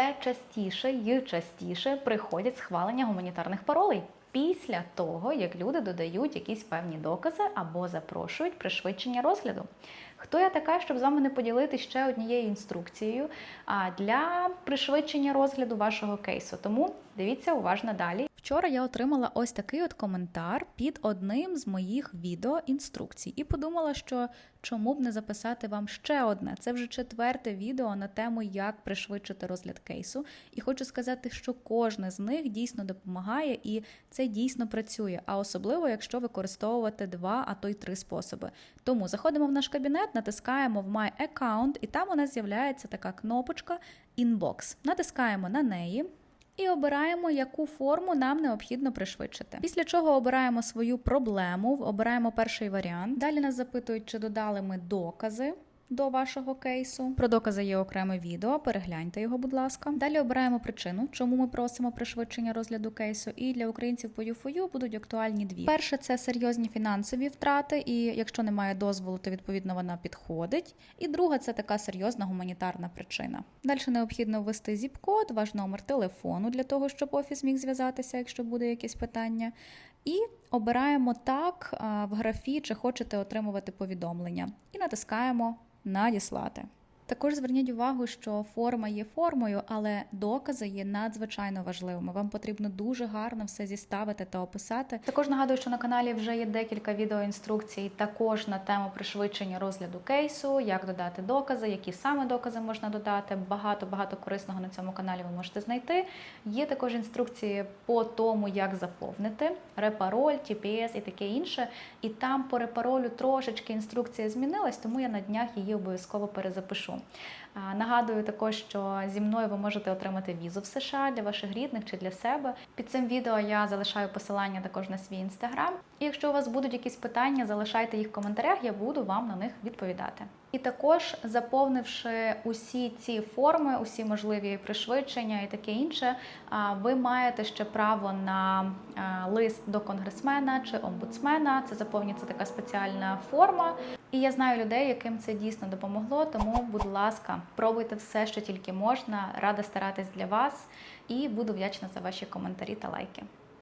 все частіше і частіше приходять схвалення гуманітарних паролей. Після того, як люди додають якісь певні докази або запрошують пришвидшення розгляду. Хто я така, щоб з вами не поділитися ще однією інструкцією для пришвидшення розгляду вашого кейсу? Тому дивіться уважно далі. Вчора я отримала ось такий от коментар під одним з моїх відео інструкцій і подумала, що чому б не записати вам ще одне. Це вже четверте відео на тему, як пришвидшити розгляд кейсу. І хочу сказати, що кожне з них дійсно допомагає і це дійсно працює. А особливо, якщо використовувати два, а то й три способи. Тому заходимо в наш кабінет, натискаємо в My Account, і там у нас з'являється така кнопочка Inbox. Натискаємо на неї. І обираємо, яку форму нам необхідно пришвидшити. Після чого обираємо свою проблему, обираємо перший варіант. Далі нас запитують, чи додали ми докази. До вашого кейсу про докази є окреме відео. Перегляньте його, будь ласка. Далі обираємо причину, чому ми просимо пришвидшення розгляду кейсу. І для українців по ЮФОЮ будуть актуальні дві. Перше це серйозні фінансові втрати, і якщо немає дозволу, то відповідно вона підходить. І друга це така серйозна гуманітарна причина. Далі необхідно ввести зіп-код, ваш номер телефону для того, щоб офіс міг зв'язатися, якщо буде якесь питання. І обираємо так в графі, чи хочете отримувати повідомлення, і натискаємо Надіслати. Також зверніть увагу, що форма є формою, але докази є надзвичайно важливими. Вам потрібно дуже гарно все зіставити та описати. Також нагадую, що на каналі вже є декілька відеоінструкцій, також на тему пришвидшення розгляду кейсу, як додати докази, які саме докази можна додати. Багато багато корисного на цьому каналі ви можете знайти. Є також інструкції по тому, як заповнити репароль, TPS і таке інше. І там по репаролю трошечки інструкція змінилась, тому я на днях її обов'язково перезапишу. Нагадую також, що зі мною ви можете отримати візу в США для ваших рідних чи для себе. Під цим відео я залишаю посилання також на свій інстаграм. І якщо у вас будуть якісь питання, залишайте їх в коментарях, я буду вам на них відповідати. І також заповнивши усі ці форми, усі можливі пришвидшення і таке інше, ви маєте ще право на лист до конгресмена чи омбудсмена. Це заповнюється така спеціальна форма. І я знаю людей, яким це дійсно допомогло. Тому, будь ласка, пробуйте все, що тільки можна. Рада старатись для вас, і буду вдячна за ваші коментарі та лайки.